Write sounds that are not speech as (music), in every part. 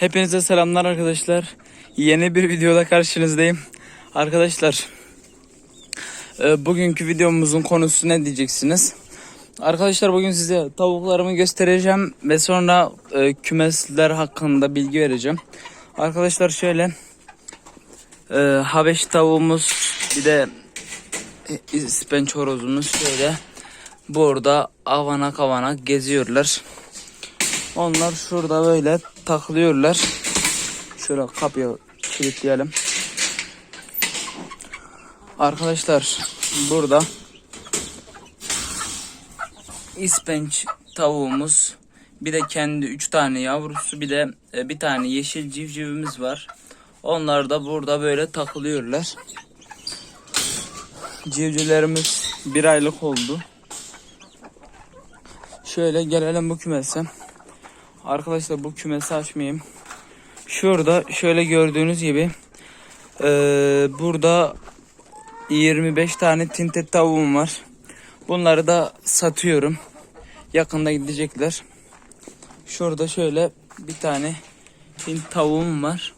Hepinize selamlar arkadaşlar. Yeni bir videoda karşınızdayım. Arkadaşlar e, bugünkü videomuzun konusu ne diyeceksiniz? Arkadaşlar bugün size tavuklarımı göstereceğim ve sonra e, kümesler hakkında bilgi vereceğim. Arkadaşlar şöyle e, Habeş tavuğumuz bir de İspenç horozumuz şöyle burada avana kavana geziyorlar. Onlar şurada böyle takılıyorlar. Şöyle kapıyı kilitleyelim. Arkadaşlar burada ispenç tavuğumuz bir de kendi üç tane yavrusu bir de e, bir tane yeşil civcivimiz var. Onlar da burada böyle takılıyorlar. Civcivlerimiz bir aylık oldu. Şöyle gelelim bu kümese. Arkadaşlar bu kümesi açmayayım. Şurada şöyle gördüğünüz gibi eee, burada 25 tane tintet tavuğum var. Bunları da satıyorum. Yakında gidecekler. Şurada şöyle bir tane Hint tavuğum var.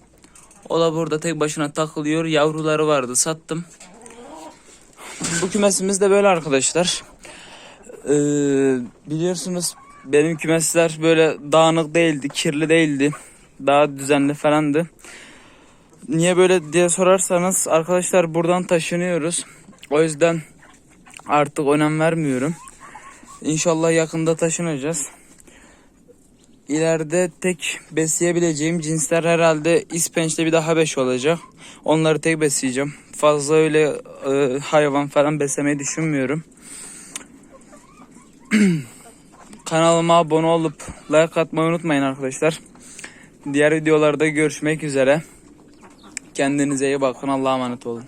O da burada tek başına takılıyor. Yavruları vardı sattım. Bu kümesimiz de böyle arkadaşlar. Ee, biliyorsunuz benim kümesler böyle dağınık değildi, kirli değildi. Daha düzenli falandı. Niye böyle diye sorarsanız arkadaşlar buradan taşınıyoruz. O yüzden artık önem vermiyorum. İnşallah yakında taşınacağız. İleride tek besleyebileceğim cinsler herhalde ispençte bir de habeş olacak. Onları tek besleyeceğim. Fazla öyle e, hayvan falan beslemeyi düşünmüyorum. (clears throat) Kanalıma abone olup like atmayı unutmayın arkadaşlar. Diğer videolarda görüşmek üzere. Kendinize iyi bakın. Allah'a emanet olun.